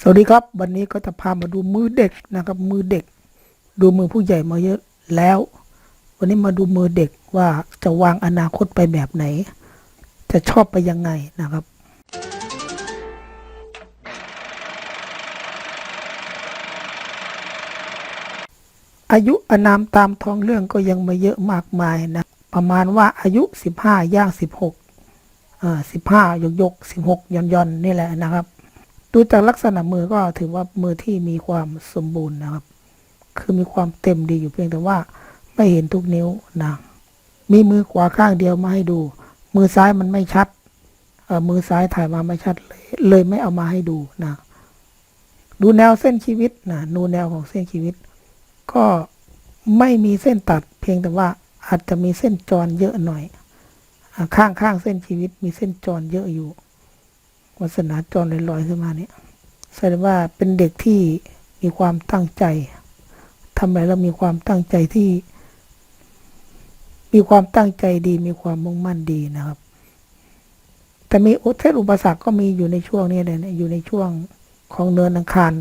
สวัสดีครับ วันนี้ก็จะพามาดูมือเด็กนะครับ มือเด็ก ดูมือผู้ใหญ่มาเยอะแล้ว วันนี้มาดูมือเด็กว่าจะวางอนาคตไปแบบไหน จะชอบไปยังไงนะครับ อายุอนามตามท้องเรื่องก็ยังม่เยอะมากมายนะ ประมาณว่าอายุสิบห้าย่างสิบหกอ่าสิบห้ายกยกสิบหกย่อนย่อนนี่แหละนะครับ ดูจากลักษณะมือก็ถือว่ามือที่มีความสมบูรณ์นะครับ คือมีความเต็มดีอยู่เพียงแต่ว่าไม่เห็นทุกนิ้วนะมีมือขวาข้างเดียวมาให้ดู มือซ้ายมันไม่ชัดเออมือซ้ายถ่ายมาไม่ชัดเลยเลยไม่เอามาให้ดูนะดูแนวเส้นชีวิตนะดูแนวของเส้นชีวิต ก็ไม่มีเส้นตัด เพียงแต่ว่าอาจจะมีเส้นจรเยอะหน่อยข้างข้างเส้นชีวิตมีเส้นจรเยอะอยู่ วาสนาจรลอยๆขึ้นมาเนี่ยแสดงว่าเป็นเด็กที่มีความตั้งใจทำอะไรแล้วมีความตั้งใจที่ มีความตั้งใจดี มีความมุ่งมั่นดีนะครับ แต่มีอุเทศอุปสรรคก็มีอยู่ในช่วงนี้เลยนะอยู่ในช่วงของเนินอังคาร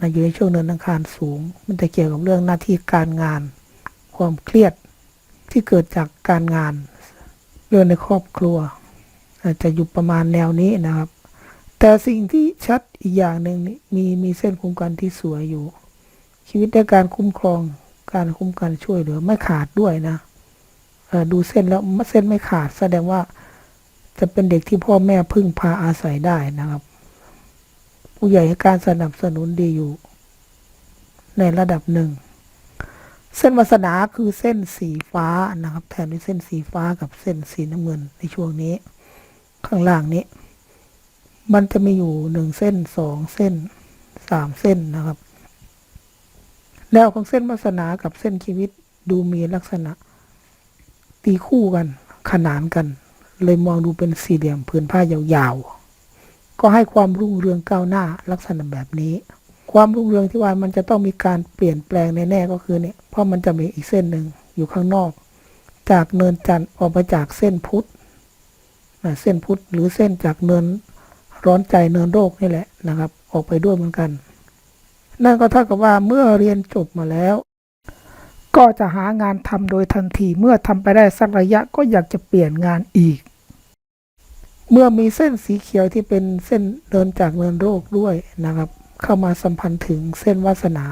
นะอยู่ในช่วงเนินอังคารสูง มันจะเกี่ยวกับเรื่องหน้าที่การงาน ความเครียดที่เกิดจากการงาน เรื่องในครอบครัว จะอยู่ประมาณแนวนี้นะครับ แต่สิ่งที่ชัดอีกอย่างหนึ่งนี่มีมีเส้นคุ้มกันที่สวยอยู่ ชีวิตได้การคุ้มครองการคุ้มกันช่วยเหลือไม่ขาดด้วยนะดูเส้นแล้วเส้นไม่ขาดแสดงว่าจะเป็นเด็กที่พ่อแม่พึ่งพาอาศัยได้นะครับ ผู้ใหญ่ให้การสนับสนุนดีอยู่ ในระดับหนึ่ง เส้นวาสนาคือเส้นสีฟ้านะครับ แทนด้วยเส้นสีฟ้ากับเส้นสีน้ำเงินในช่วงนี้ ข้างล่างนี้ มันจะมีอยู่หนึ่งเส้นสองเส้นสามเส้นนะครับ แนวของเส้นวาสนากับเส้นชีวิตดูมีลักษณะ ตีคู่กันขนานกัน เลยมองดูเป็นสี่เหลี่ยมผืนผ้ายาวๆ ก็ให้ความรุ่งเรืองก้าวหน้าลักษณะแบบนี้ ความรุ่งเรืองที่ว่ามันจะต้องมีการเปลี่ยนแปลงแน่ๆก็คือเนี่ยเพราะมันจะมีอีกเส้นหนึ่งอยู่ข้างนอก จากเนินจันทร์ออกมาจากเส้นพุทธ เส้นพุทธหรือเส้นจากเนินร้อนใจเนินโรคนี่แหละนะครับ ออกไปด้วยเหมือนกัน นั่นก็เท่ากับว่าเมื่อเรียนจบมาแล้ว ก็จะหางานทำโดยทันทีเมื่อทำไปได้สักระยะก็อยากจะเปลี่ยนงานอีก เมื่อมีเส้นสีเขียวที่เป็นเส้นเดินจากเนินโรคด้วยนะครับ เข้ามาสัมพันธ์ถึงเส้นวาสนา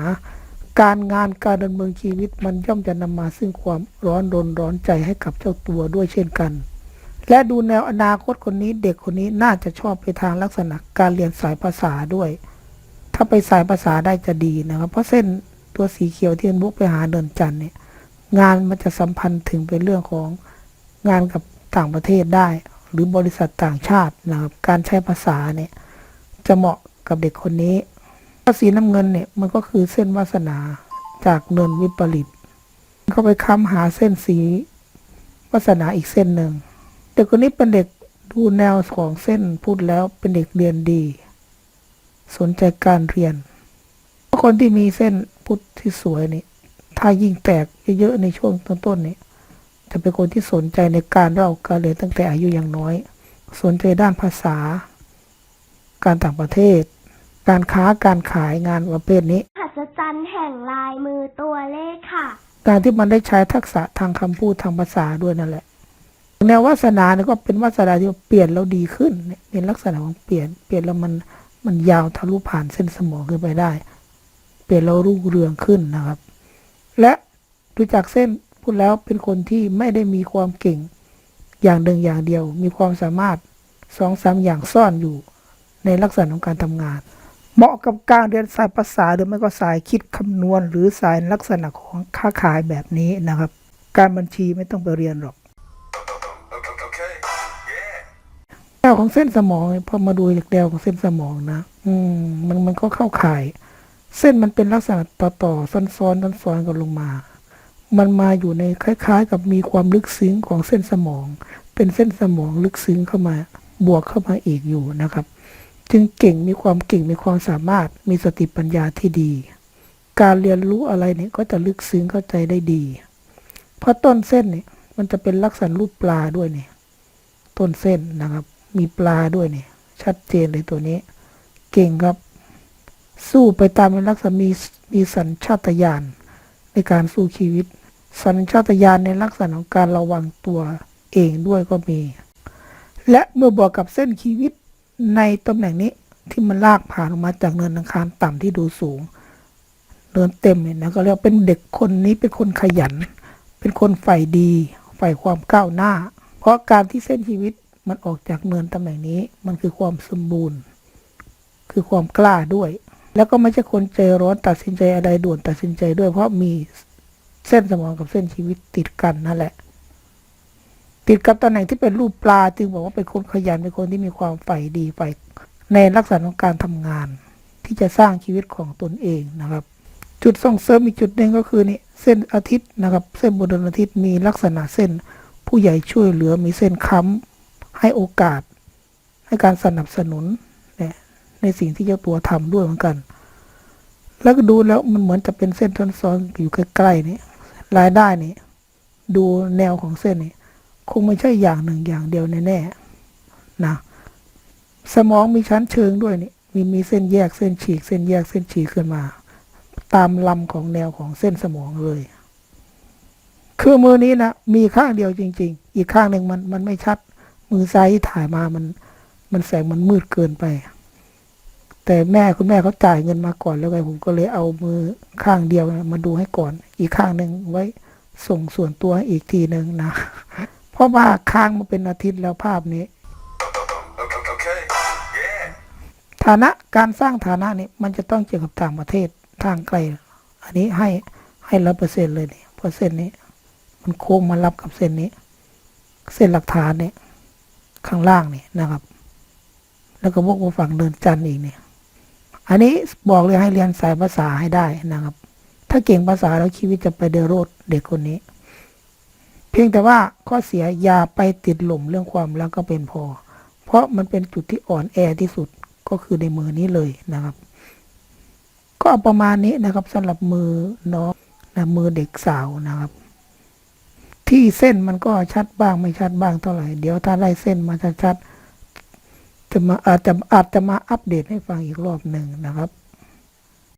การงานการดำเนินชีวิตมันย่อมจะนำมาซึ่งความร้อนรนร้อนใจให้กับเจ้าตัวด้วยเช่นกัน และดูแนวอนาคตคนนี้เด็กคนนี้น่าจะชอบไปทางลักษณะการเรียนสายภาษาด้วย ถ้าไปสายภาษาได้จะดีนะครับ เพราะเส้นตัวสีเขียวที่มันบุกไปหาเดินจันทร์เนี่ยงานมันจะสัมพันธ์ถึงเป็นเรื่องของงานกับต่างประเทศได้ หรือบริษัทต่างชาตินะครับการใช้ภาษาเนี่ยจะเหมาะกับเด็กคนนี้ถ้าสีน้ำเงินเนี่ยมันก็คือเส้นวาสนาจากเนินวิปริตเข้าไปค้ำหาเส้นสีวาสนาอีกเส้นหนึ่ง เด็กคนนี้เป็นเด็กดูแนวของเส้นพูดแล้วเป็นเด็กเรียนดี สนใจการเรียนคนที่มีเส้นพุทธที่สวยนี่ถ้ายิ่งแตกเยอะๆในช่วงต้นๆนี่จะเป็นคนที่สนใจในการเล่าการเรียนตั้งแต่อายุยังน้อย สนใจด้านภาษา การต่างประเทศ การค้าการขายงานประเภทนี้มหัศจรรย์แห่งลายมือตัวเลขค่ะ การที่มันได้ใช้ทักษะทางคำพูดทางภาษาด้วยนั่นแหละ แนววาสนาเนี่ยก็เป็นวาสนาที่เปลี่ยนแล้วดีขึ้นเนี่ยเป็นลักษณะของเปลี่ยน เปลี่ยนแล้วมันมันยาวทะลุผ่านเส้นสมองขึ้นไปได้ เปลี่ยนแล้วรุ่งเรืองขึ้นนะครับ และดูจากเส้นพูดแล้วเป็นคนที่ไม่ได้มีความเก่งอย่างหนึ่งอย่างเดียว มีความสามารถสองสามอย่างซ่อนอยู่ในลักษณะของการทำงาน เหมาะกับการเรียนสายภาษาหรือไม่ก็สายคิดคำนวณ หรือสายลักษณะของค้าขายแบบนี้นะครับ การบัญชีไม่ต้องไปเรียนหรอก ของเส้นสมองพอมาดูจากแนวของเส้นสมองนะ อืม มันมันก็เข้าข่าย เส้นมันเป็นลักษณะต่อต่อซ้อนซ้อนซ้อนซ้อนกันลงมา มันมาอยู่ในคล้าย ๆ กับมีความลึกซึ้งของเส้นสมอง เป็นเส้นสมองลึกซึ้งเข้ามา บวกเข้ามาอีกอยู่นะครับ จึงเก่งมีความเก่งมีความสามารถมีสติปัญญาที่ดี การเรียนรู้อะไรเนี่ยก็จะลึกซึ้งเข้าใจได้ดี เพราะต้นเส้นเนี่ยมันจะเป็นลักษณะรูปปลาด้วยเนี่ยต้นเส้นนะครับ มีปลาด้วยเนี่ย ชัดเจนเลยตัวนี้ เก่งครับ สู้ไปตามลักษณะมีมีสัญชาตญาณในการสู้ชีวิต สัญชาตญาณในลักษณะของการระวังตัวเองด้วยก็มี และเมื่อบวกกับเส้นชีวิตในตำแหน่งนี้ที่มันลากผ่านออกมาจากเนินอังคารต่ำที่ดูสูงเนินเต็มเนี่ยนะก็เรียกว่าเป็นเด็กคนนี้เป็นคนขยัน เป็นคนใฝ่ดีใฝ่ความก้าวหน้า เพราะการที่เส้นชีวิต มันออกจากเนินตำแหน่งนี้ มันคือความสมบูรณ์ คือความกล้าด้วย แล้วก็ไม่ใช่คนใจร้อนตัดสินใจอะไรด่วนตัดสินใจด้วย เพราะมีเส้นสมองกับเส้นชีวิตติดกันนั่นแหละ ติดกับตำแหน่งที่เป็นรูปปลาจึงบอกว่าเป็นคนขยันเป็นคนที่มีความใฝ่ดีใฝ่ในลักษณะของการทำงาน ที่จะสร้างชีวิตของตนเองนะครับ จุดส่งเสริมอีกจุดหนึ่งก็คือนี่เส้นอาทิตย์นะครับ เส้นบนดวงอาทิตย์มีลักษณะเส้นผู้ใหญ่ช่วยเหลือมีเส้นค้ำ ให้โอกาส ให้การสนับสนุนเนี่ยในสิ่งที่เจ้าตัวทำด้วยเหมือนกัน แล้วก็ดูแล้วมันเหมือนจะเป็นเส้นซ้อนๆอยู่ใกล้ๆนี่รายได้นี่ดูแนวของเส้นนี่คงไม่ใช่อย่างหนึ่งอย่างเดียวแน่ๆนะสมองมีชั้นเชิงด้วยนี่มีมีเส้นแยกเส้นฉีก เส้นแยกเส้นฉีกขึ้นมา ตามลำของแนวของเส้นสมองเลยคือมือนี้นะมีข้างเดียวจริง ๆ อีกข้างหนึ่งมันมันไม่ชัด มือซ้ายที่ถ่ายมามันมันแสงมันมืดเกินไป แต่แม่คุณแม่เขาจ่ายเงินมาก่อนแล้วไงผมก็เลยเอามือข้างเดียวนะมาดูให้ก่อน อีกข้างหนึ่งไว้ส่งส่วนตัวให้อีกทีหนึ่งนะ เพราะว่าค้างมาเป็นอาทิตย์แล้วภาพนี้ Okay. Yeah. ฐานะการสร้างฐานะนี่มันจะต้องเกี่ยวกับต่างประเทศทางไกล อันนี้ให้ให้ร้อยเปอร์เซ็นเลยนี่เพราะเส้นนี้ มันโค้งมารับกับเส้นนี้ เส้นหลักฐานเนี่ย ข้างล่างนี่นะครับ แล้วก็วกมาฝั่งเดินจันทร์อีกเนี่ย อันนี้บอกเลยให้เรียนสายภาษาให้ได้นะครับ ถ้าเก่งภาษาแล้วชีวิตจะไปเดนโรดเด็กคนนี้ เพียงแต่ว่าข้อเสียอย่าไปติดหล่มเรื่องความแล้วก็เป็นพอ เพราะมันเป็นจุดที่อ่อนแอที่สุดก็คือในมือนี้เลยนะครับ ก็ประมาณนี้นะครับสำหรับมือน้องนะมือเด็กสาวนะครับ ที่เส้นมันก็ชัดบ้างไม่ชัดบ้างเท่าไหร่เดี๋ยวถ้าไล่เส้นมาชัดๆจะมาอาจจะอาจจะมาอัปเดตให้ฟังอีกรอบหนึ่งนะครับ